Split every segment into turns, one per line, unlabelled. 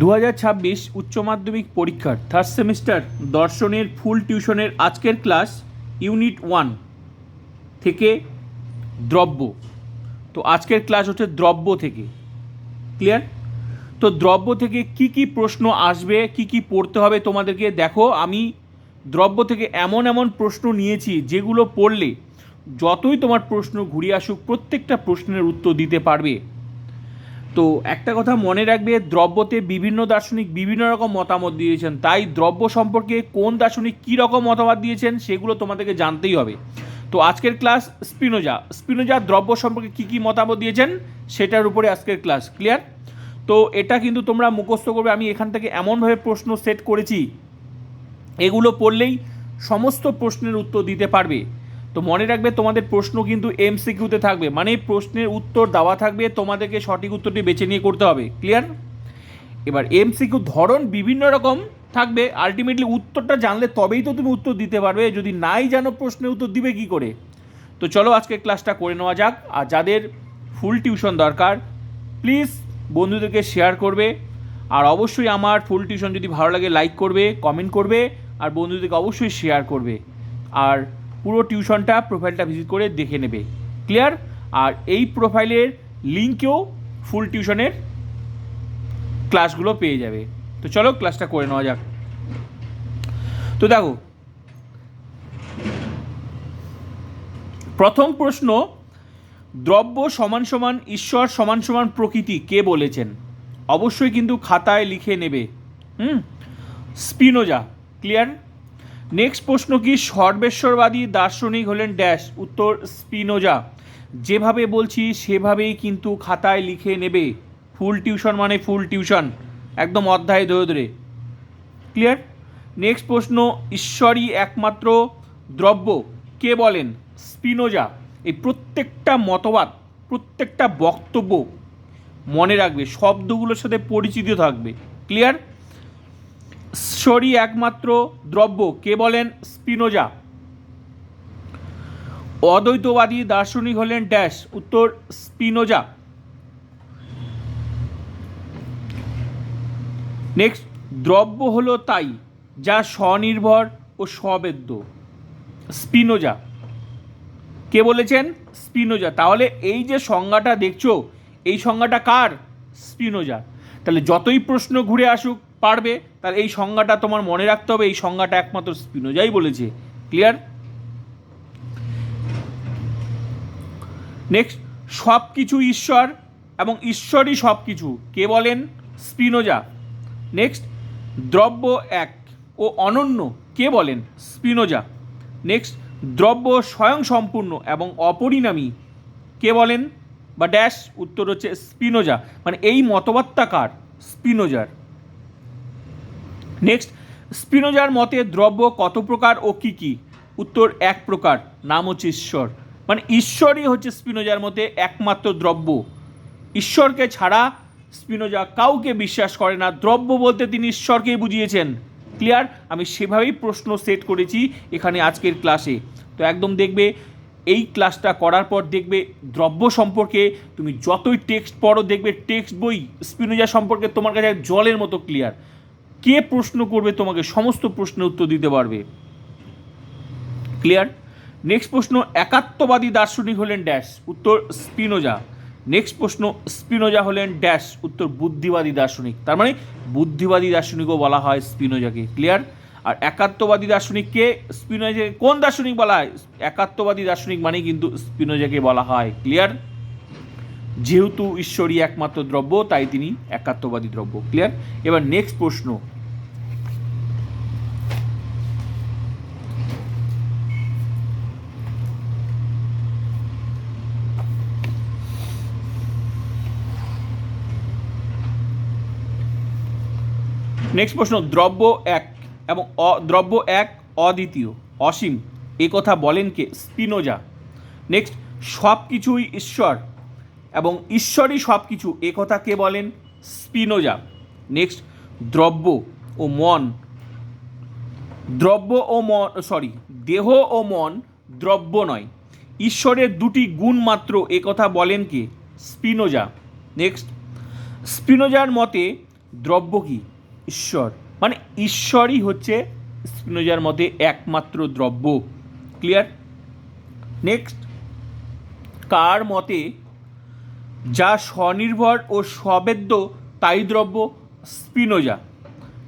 দু হাজার ছাব্বিশ উচ্চ মাধ্যমিক পরীক্ষার থার্ড সেমিস্টার দর্শনের ফুল টিউশনের আজকের ক্লাস ইউনিট ওয়ান থেকে দ্রব্য। তো আজকের ক্লাস হচ্ছে দ্রব্য থেকে। ক্লিয়ার তো দ্রব্য থেকে কি কি প্রশ্ন আসবে, কি কি পড়তে হবে তোমাদেরকে দেখো। আমি দ্রব্য থেকে এমন এমন প্রশ্ন নিয়েছি যেগুলো পড়লে যতই তোমার প্রশ্ন ঘুরিয়ে আসুক, প্রত্যেকটা প্রশ্নের উত্তর দিতে পারবে। তো একটা কথা মনে রাখবে, দ্রব্যতে বিভিন্ন দার্শনিক বিভিন্ন রকম মতামত দিয়েছেন। তাই দ্রব্য সম্পর্কে কোন দার্শনিক কী রকম মতামত দিয়েছেন সেগুলো তোমাদেরকে জানতেই হবে। তো আজকের ক্লাস স্পিনোজা। স্পিনোজা দ্রব্য সম্পর্কে কী কী মতামত দিয়েছেন সেটার উপরে আজকের ক্লাস, ক্লিয়ার? তো এটা কিন্তু তোমরা মুখস্থ করবে, আমি এখান থেকে এমনভাবে প্রশ্ন সেট করেছি। এগুলো পড়লেই সমস্ত প্রশ্নের উত্তর দিতে পারবে। তো মনে রাখবে তোমাদের প্রশ্ন কিন্তু এমসিকিউতে থাকবে। মানে প্রশ্নের উত্তর দেওয়া থাকবে, তোমাদেরকে সঠিক উত্তরটি বেছে নিয়ে করতে হবে। ক্লিয়ার এবার এমসিকিউ ধরন বিভিন্ন রকম থাকবে। আলটিমেটলি উত্তরটা জানলে তবেই তো তুমি উত্তর দিতে পারবে। যদি নাই জানো প্রশ্নের উত্তর দিবে কি করে? তো চলো আজকে ক্লাসটা করে নেওয়া যাক। আর যাদের ফুল টিউশন দরকার প্লিজ বন্ধুদেরকে শেয়ার করবে। আর অবশ্যই আমার ফুল টিউশন যদি ভালো লাগে লাইক করবে কমেন্ট করবে। আর বন্ধুদেরকে অবশ্যই শেয়ার করবে। আর পুরো টিউশনটা প্রোফাইলটা ভিজিট করে দেখে নেবে। ক্লিয়ার? আর এই প্রোফাইলের লিঙ্কেও ফুল টিউশনের ক্লাসগুলো পেয়ে যাবে। তো চলো ক্লাসটা করে নেওয়া যাক। তো দেখো, প্রথম প্রশ্ন, দ্রব্য সমান সমান, ঈশ্বর সমান সমান প্রকৃতি কে বলেছেন? অবশ্যই কিন্তু খাতায় লিখে নেবে। হুম? Spinoza, clear? নেক্সট প্রশ্ন কি, সর্বেশ্বরবাদী দার্শনিক হলেন ড্যাশ? উত্তর, স্পিনোজা। যেভাবে বলছি, সেভাবেই কিন্তু খাতায় লিখে নেবে। ফুল টিউশন মানে ফুল টিউশন। একদম অধ্যায় ধরে ধরে। ক্লিয়ার? নেক্সট প্রশ্ন, ঈশ্বরই একমাত্র দ্রব্য। কে বলেন? স্পিনোজা। এই প্রত্যেকটা মতবাদ, প্রত্যেকটা বক্তব্য মনে রাখবে, শব্দগুলোর সাথে পরিচিত থাকবে। ক্লিয়ার? ঈশ্বরই একমাত্র দ্রব্য, কে বলেন? স্পিনোজা। অদ্বৈতবাদী দার্শনিক হলেন ড্যাশ, উত্তর স্পিনোজা। নেক্সট, দ্রব্য হলো তাই, যা স্বনির্ভর ও স্ববেদ্য। স্পিনোজা। কে বলেছেন? স্পিনোজা। তাহলে এই যে সংজ্ঞাটা দেখছ, এই সংজ্ঞাটা কার? স্পিনোজা। তাহলে যতই প্রশ্ন ঘুরে আসুক পারবে, তার এই সংজ্ঞাটা তোমার মনে রাখতে হবে, এই সংজ্ঞাটা একমাত্র স্পিনোজাই বলেছে। ক্লিয়ার নেক্সট সব কিছু ঈশ্বর এবং ঈশ্বরই সব কিছু কে বলেন? স্পিনোজা। নেক্সট দ্রব্য এক ও অনন্য। কে বলেন? স্পিনোজা। নেক্সট দ্রব্য স্বয়ং সম্পূর্ণ এবং অপরিণামী। কে বলেন? বা ড্যাশ উত্তর হচ্ছে স্পিনোজা। মানে এই মতবাদটা কার? স্পিনোজার। নেক্সট স্পিনোজার মতে দ্রব্য কত প্রকার ও কি কি? উত্তর, এক প্রকার, নাম হচ্ছে ঈশ্বর। মানে ঈশ্বরই হচ্ছে স্পিনোজার মতে একমাত্র দ্রব্য। ঈশ্বরকে ছাড়া স্পিনোজা কাউকে বিশ্বাস করে না। দ্রব্য বলতে তিনি ঈশ্বরকেই বুঝিয়েছেন। ক্লিয়ার আমি সেভাবেই প্রশ্ন সেট করেছি এখানে আজকের ক্লাসে তো একদম দেখবে, এই ক্লাসটা করার পর দেখবে দ্রব্য সম্পর্কে তুমি যতই টেক্সট পড়ো, দেখবে টেক্সট বই স্পিনোজা সম্পর্কে তোমার কাছে জলের মতো ক্লিয়ার কে প্রশ্ন করবে, তোমাকে সমস্ত প্রশ্নের উত্তর দিতে পারবে। ক্লিয়ার নেক্সট প্রশ্ন, একাত্মবাদী দার্শনিক হলেন ড্যাশ উত্তর স্পিনোজা। নেক্সট প্রশ্ন, স্পিনোজা হলেন ড্যাশ উত্তর বুদ্ধিবাদী দার্শনিক। তার মানে বুদ্ধিবাদী দার্শনিকও বলা হয় স্পিনোজাকে। ক্লিয়ার আর একাত্মবাদী দার্শনিককে স্পিনোজাকে কোন দার্শনিক বলা হয়? একাত্মবাদী দার্শনিক মানে কিন্তু স্পিনোজাকে বলা হয়। ক্লিয়ার যেহেতু ঈশ্বরই একমাত্র দ্রব্য, তাই তিনি একাত্মবাদী দ্রব্য। ক্লিয়ার এবার নেক্সট প্রশ্ন। নেক্সট প্রশ্ন, দ্রব্য এক এবং দ্রব্য এক অদ্বিতীয়, অসীম। এ কথা বলেন কে? স্পিনোজা। নেক্সট সব কিছুই ঈশ্বর। এবং ঈশ্বরই সব কিছু এ কথা কে বলেন? স্পিনোজা। নেক্সট দ্রব্য ও মন। দ্রব্য ও মন সরি দেহ ও মন দ্রব্য নয়। ঈশ্বরের দুটি গুণ মাত্র এ কথা বলেন কে? স্পিনোজা। নেক্সট স্পিনোজার মতে দ্রব্য কি? ঈশ্বর। মানে ঈশ্বরই হচ্ছে স্পিনোজার মতে একমাত্র দ্রব্য। ক্লিয়ার নেক্সট কার মতে যা স্বনির্ভর ও স্ববেদ্য তাই দ্রব্য স্পিনোজা।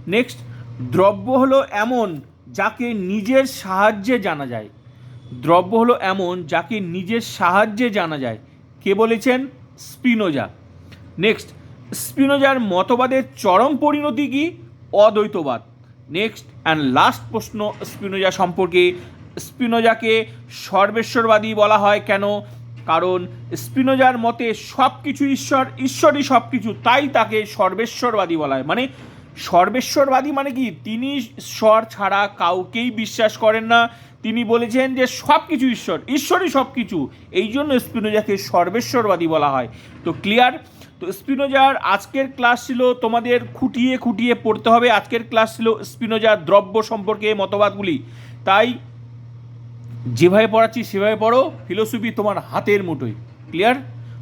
নেক্সট, দ্রব্য হলো এমন যাকে নিজের সাহায্যে জানা যায়। দ্রব্য হলো এমন যাকে নিজের সাহায্যে জানা যায়, কে বলেছেন? স্পিনোজা। নেক্সট, স্পিনোজার মতবাদের চরম পরিণতি কি? অদ্বৈতবাদ। নেক্সট অ্যান্ড লাস্ট প্রশ্ন স্পিনোজা সম্পর্কে। স্পিনোজাকে সর্বেশ্বরবাদী বলা হয় কেন? কারণ স্পিনোজার মতে সব কিছু ঈশ্বর, ঈশ্বরই সব কিছু তাই তাকে সর্বেশ্বরবাদী বলা হয়। মানে সর্বেশ্বরবাদী মানে কি? তিনি ঈশ্বর ছাড়া কাউকেই বিশ্বাস করেন না। তিনি বলেছেন যে সব কিছু ঈশ্বর, ঈশ্বরই সব কিছু এই জন্য স্পিনোজাকে সর্বেশ্বরবাদী বলা হয়। তো ক্লিয়ার? তো স্পিনোজার, আজকের ক্লাস ছিল তোমাদের খুঁটিয়ে খুঁটিয়ে পড়তে হবে। আজকের ক্লাস ছিল স্পিনোজার দ্রব্য সম্পর্কে মতবাদগুলি। তাই যেভাবে পড়াচ্ছি, সেভাবে পড়ো। ফিলোসফি তোমার হাতের মুঠোয়। ক্লিয়ার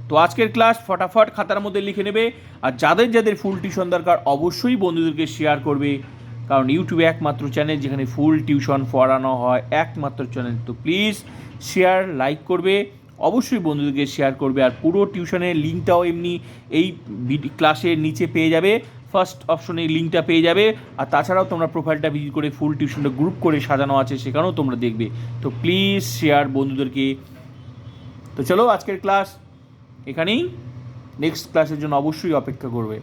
তো আজকের ক্লাস ফটাফট খাতার মধ্যে লিখে নেবে। আর যাদের যাদের ফুল টিউশন দরকার, অবশ্যই বন্ধুদেরকে শেয়ার করবে। কারণ ইউটিউবে একমাত্র চ্যানেল যেখানে ফুল টিউশন পড়ানো হয়, একমাত্র চ্যানেল তো প্লিজ শেয়ার লাইক করবে। অবশ্যই বন্ধুদেরকে শেয়ার করবে। আর পুরো টিউশনের লিঙ্কটাও এমনি এই ক্লাসের নিচে পেয়ে যাবে। ফার্স্ট অপশনে লিঙ্কটা পেয়ে যাবে। আর তাছাড়াও তোমরা প্রোফাইলটা ভিজিট করে ফুল টিউশনটা গ্রুপ করে সাজানো আছে, সেখানেও তোমরা দেখবে। তো প্লিজ শেয়ার বন্ধুদেরকে। তো চলো আজকের ক্লাস এখানেই। নেক্সট ক্লাসের জন্য অবশ্যই অপেক্ষা করবে।